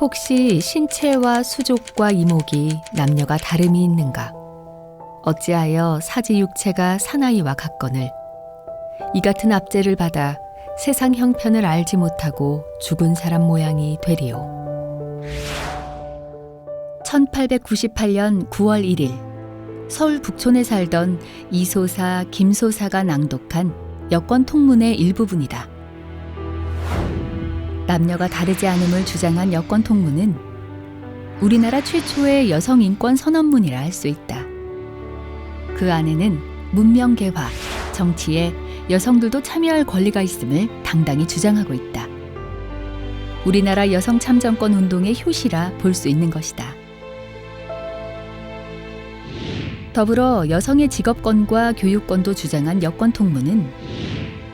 혹시 신체와 수족과 이목이 남녀가 다름이 있는가? 어찌하여 사지 육체가 사나이와 같거늘 이 같은 압제를 받아 세상 형편을 알지 못하고 죽은 사람 모양이 되리요. 1898년 9월 1일 서울 북촌에 살던 이소사 김소사가 낭독한 여권 통문의 일부분이다. 남녀가 다르지 않음을 주장한 여권 통문은 우리나라 최초의 여성 인권 선언문이라 할 수 있다. 그 안에는 문명 개화, 정치에 여성들도 참여할 권리가 있음을 당당히 주장하고 있다. 우리나라 여성 참정권 운동의 효시라 볼 수 있는 것이다. 더불어 여성의 직업권과 교육권도 주장한 여권 통문은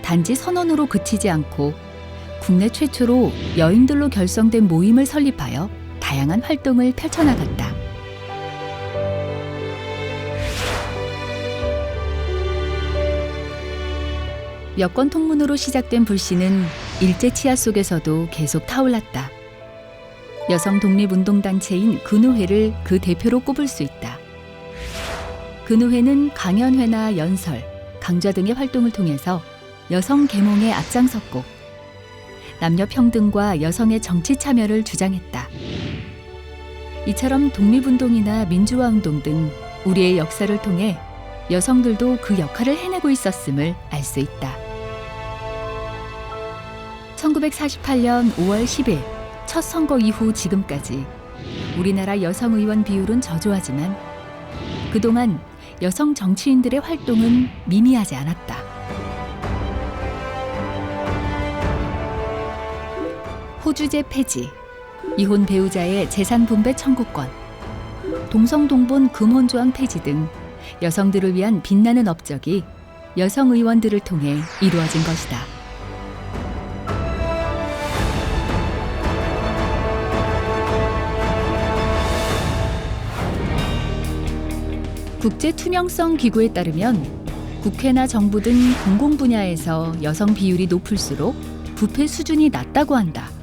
단지 선언으로 그치지 않고 국내 최초로 여인들로 결성된 모임을 설립하여 다양한 활동을 펼쳐나갔다. 여권 통문으로 시작된 불씨는 일제 치하 속에서도 계속 타올랐다. 여성 독립운동단체인 근우회를 그 대표로 꼽을 수 있다. 근우회는 강연회나 연설, 강좌 등의 활동을 통해서 여성 계몽에 앞장섰고 남녀 평등과 여성의 정치 참여를 주장했다. 이처럼 독립운동이나 민주화운동 등 우리의 역사를 통해 여성들도 그 역할을 해내고 있었음을 알 수 있다. 1948년 5월 10일 첫 선거 이후 지금까지 우리나라 여성 의원 비율은 저조하지만 그동안 여성 정치인들의 활동은 미미하지 않았다. 호주제 폐지, 이혼 배우자의 재산 분배 청구권, 동성 동본 금혼 조항 폐지 등 여성들을 위한 빛나는 업적이 여성 의원들을 통해 이루어진 것이다. 국제 투명성 기구에 따르면 국회나 정부 등 공공 분야에서 여성 비율이 높을수록 부패 수준이 낮다고 한다.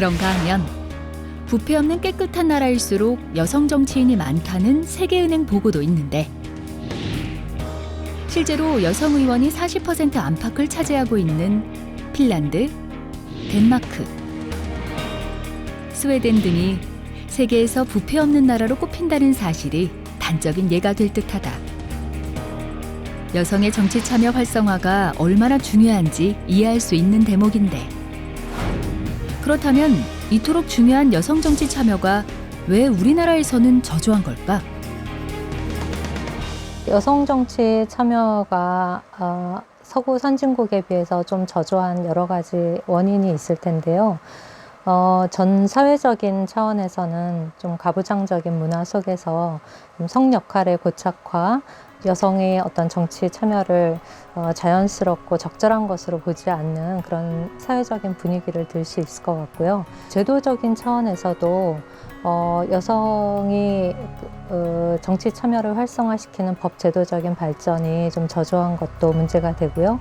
그런가 하면 부패 없는 깨끗한 나라일수록 여성 정치인이 많다는 세계은행 보고도 있는데 실제로 여성 의원이 40% 안팎을 차지하고 있는 핀란드, 덴마크, 스웨덴 등이 세계에서 부패 없는 나라로 꼽힌다는 사실이 단적인 예가 될 듯하다. 여성의 정치 참여 활성화가 얼마나 중요한지 이해할 수 있는 대목인데 그렇다면 이토록 중요한 여성 정치 참여가 왜 우리나라에서는 저조한 걸까? 여성 정치 참여가 어, 서구 선진국에 비해서 좀 저조한 여러 가지 원인이 있을 텐데요. 어, 전 사회적인 차원에서는 좀 가부장적인 문화 속에서 좀성 역할의 고착화, 여성의 어떤 정치 참여를 어, 자연스럽고 적절한 것으로 보지 않는 그런 사회적인 분위기를 들 수 있을 것 같고요. 제도적인 차원에서도 어, 여성이 어, 정치 참여를 활성화시키는 법 제도적인 발전이 좀 저조한 것도 문제가 되고요.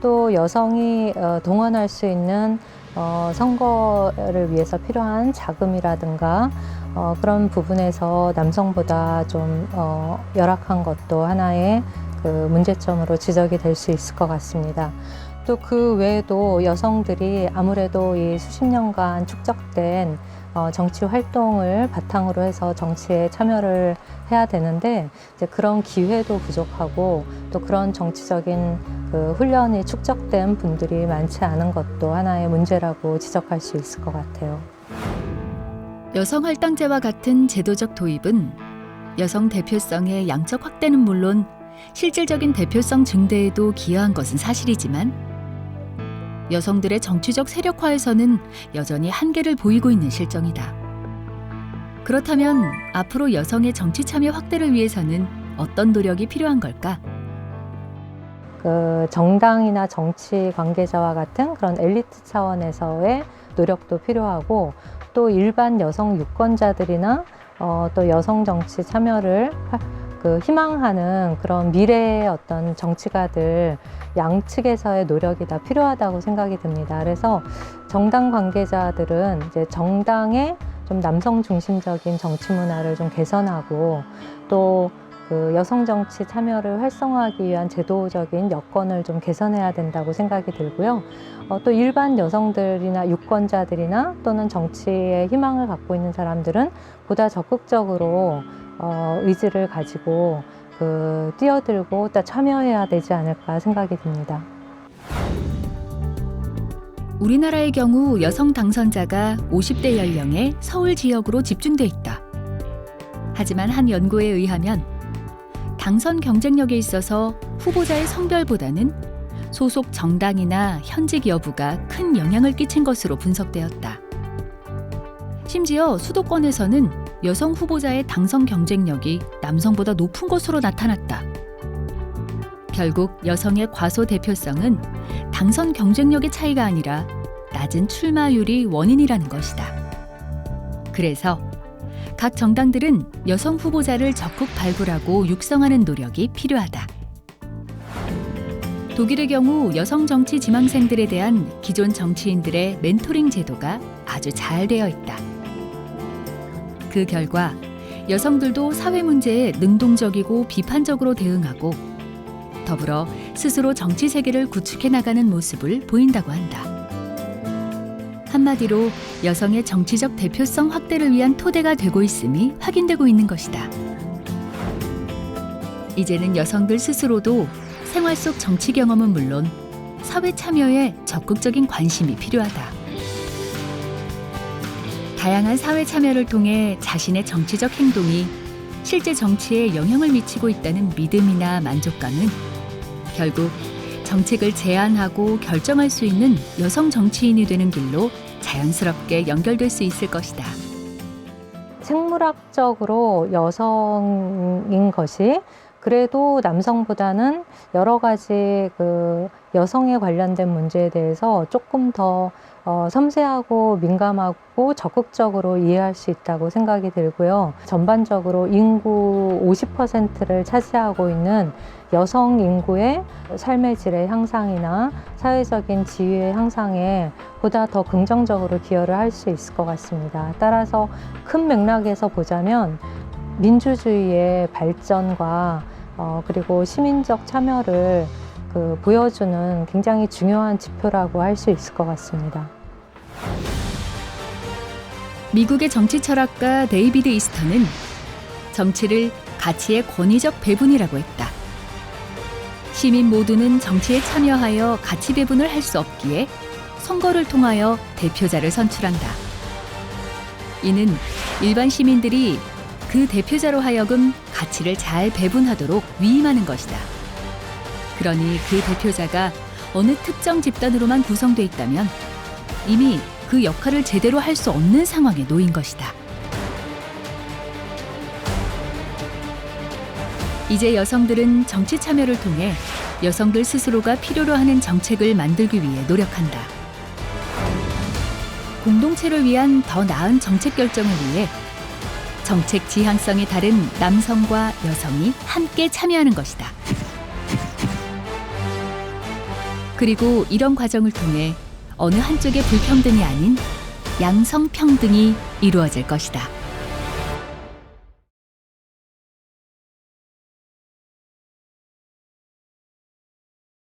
또 여성이 어, 동원할 수 있는 어, 선거를 위해서 필요한 자금이라든가 어, 그런 부분에서 남성보다 좀 어, 열악한 것도 하나의 그 문제점으로 지적이 될 수 있을 것 같습니다. 또 그 외에도 여성들이 아무래도 이 수십 년간 축적된 어, 정치 활동을 바탕으로 해서 정치에 참여를 해야 되는데 이제 그런 기회도 부족하고 또 그런 정치적인 그 훈련이 축적된 분들이 많지 않은 것도 하나의 문제라고 지적할 수 있을 것 같아요. 여성 할당제와 같은 제도적 도입은 여성 대표성의 양적 확대는 물론 실질적인 대표성 증대에도 기여한 것은 사실이지만 여성들의 정치적 세력화에서는 여전히 한계를 보이고 있는 실정이다. 그렇다면 앞으로 여성의 정치 참여 확대를 위해서는 어떤 노력이 필요한 걸까? 그 정당이나 정치 관계자와 같은 그런 엘리트 차원에서의 노력도 필요하고 또 일반 여성 유권자들이나 어, 또 여성 정치 참여를 그 희망하는 그런 미래의 어떤 정치가들 양측에서의 노력이 다 필요하다고 생각이 듭니다. 그래서 정당 관계자들은 이제 정당의 좀 남성 중심적인 정치 문화를 좀 개선하고 또 그 여성 정치 참여를 활성화하기 위한 제도적인 여건을 좀 개선해야 된다고 생각이 들고요. 어, 또 일반 여성들이나 유권자들이나 또는 정치에 희망을 갖고 있는 사람들은 보다 적극적으로 어, 의지를 가지고 그 뛰어들고 또 참여해야 되지 않을까 생각이 듭니다. 우리나라의 경우 여성 당선자가 50대 연령의 서울 지역으로 집중돼 있다. 하지만 한 연구에 의하면 당선 경쟁력에 있어서 후보자의 성별보다는 소속 정당이나 현직 여부가 큰 영향을 끼친 것으로 분석되었다. 심지어 수도권에서는 여성 후보자의 당선 경쟁력이 남성보다 높은 것으로 나타났다. 결국 여성의 과소 대표성은 당선 경쟁력의 차이가 아니라 낮은 출마율이 원인이라는 것이다. 그래서 각 정당들은 여성 후보자를 적극 발굴하고 육성하는 노력이 필요하다. 독일의 경우 여성 정치 지망생들에 대한 기존 정치인들의 멘토링 제도가 아주 잘 되어 있다. 그 결과 여성들도 사회 문제에 능동적이고 비판적으로 대응하고 더불어 스스로 정치 세계를 구축해 나가는 모습을 보인다고 한다. 한마디로 여성의 정치적 대표성 확대를 위한 토대가 되고 있음이 확인되고 있는 것이다. 이제는 여성들 스스로도 생활 속 정치 경험은 물론 사회 참여에 적극적인 관심이 필요하다. 다양한 사회 참여를 통해 자신의 정치적 행동이 실제 정치에 영향을 미치고 있다는 믿음이나 만족감은 결국 정책을 제안하고 결정할 수 있는 여성 정치인이 되는 길로 자연스럽게 연결될 수 있을 것이다. 생물학적으로 여성인 것이 그래도 남성보다는 여러 가지 그 여성에 관련된 문제에 대해서 조금 더 어, 섬세하고 민감하고 적극적으로 이해할 수 있다고 생각이 들고요. 전반적으로 인구 50%를 차지하고 있는 여성 인구의 삶의 질의 향상이나 사회적인 지위의 향상에 보다 더 긍정적으로 기여를 할 수 있을 것 같습니다. 따라서 큰 맥락에서 보자면 민주주의의 발전과 어, 그리고 시민적 참여를 그 보여주는 굉장히 중요한 지표라고 할 수 있을 것 같습니다. 미국의 정치 철학가 데이비드 이스터는 정치를 가치의 권위적 배분이라고 했다. 시민 모두는 정치에 참여하여 가치 배분을 할 수 없기에 선거를 통하여 대표자를 선출한다. 이는 일반 시민들이 그 대표자로 하여금 가치를 잘 배분하도록 위임하는 것이다. 그러니 그 대표자가 어느 특정 집단으로만 구성돼 있다면 이미 그 역할을 제대로 할 수 없는 상황에 놓인 것이다. 이제 여성들은 정치 참여를 통해 여성들 스스로가 필요로 하는 정책을 만들기 위해 노력한다. 공동체를 위한 더 나은 정책 결정을 위해 정책 지향성이 다른 남성과 여성이 함께 참여하는 것이다. 그리고 이런 과정을 통해 어느 한쪽의 불평등이 아닌 양성평등이 이루어질 것이다.